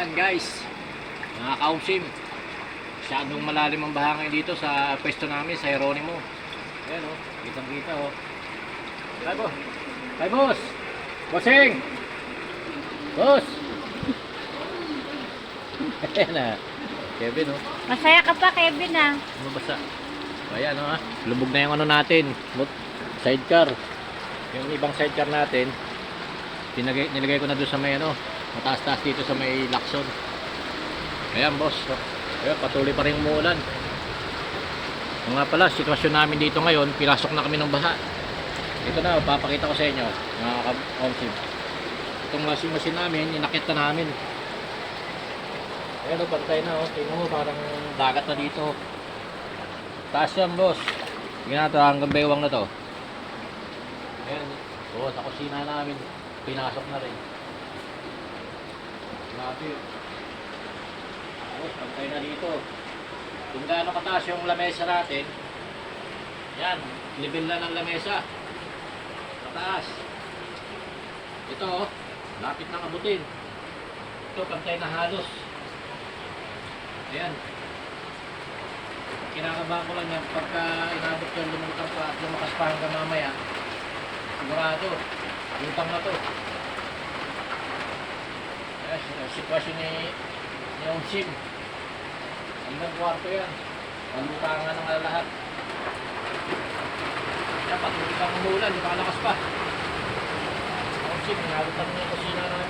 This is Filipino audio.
Ayan guys, mga kaumsim. Masyadong malalim ang baha ngayon dito sa pwesto namin, sa Hieronimo. Ayan o, oh, kitang kita o. Oh. Kay boss. Kay boss. Bossing. Boss. Ayan na. Kevin o. Oh. Masaya ka pa, Kevin ah. Ano basa? Ayan o ha. Lubog na yung ano natin. Sidecar. Yung ibang sidecar natin. Nilagay ko na doon sa may ano. Mataas-taas dito sa may lakson. Ayan boss. Ayan, patuloy pa rin umuulan. Nga pala, sitwasyon namin dito ngayon, pinasok na kami ng baha. Ito na, papakita ko sa inyo, mga ka-onsim. Itong washing machine namin, inakit na namin. Ayan o, pantay na o. Tingnan mo, parang dagat na dito. Taas yan, boss. Tingnan natin hanggang bewang na to. Ayan. Oo, sa kusina namin. Pinasok na rin. Grabe. Tapos, pantay na dito. Kung gaano kataas yung lamesa natin, yan, level na ng lamesa. Mataas. Ito, oh, lapit na abutin. Ito, pantay na halos. Ayan. Kinakabahan ko lang yan pagka inabot yung lumutang pa at lumakas pa hanggang mamaya. Sigurado, lutang na to. Sitwasyon ni ni Onsim. Hanggang kwarto yan. Malutangan ng lahat. Kaya patuloy kang umulan, di ba lakas pa? Onsim, inabutan mo yung kusina namin.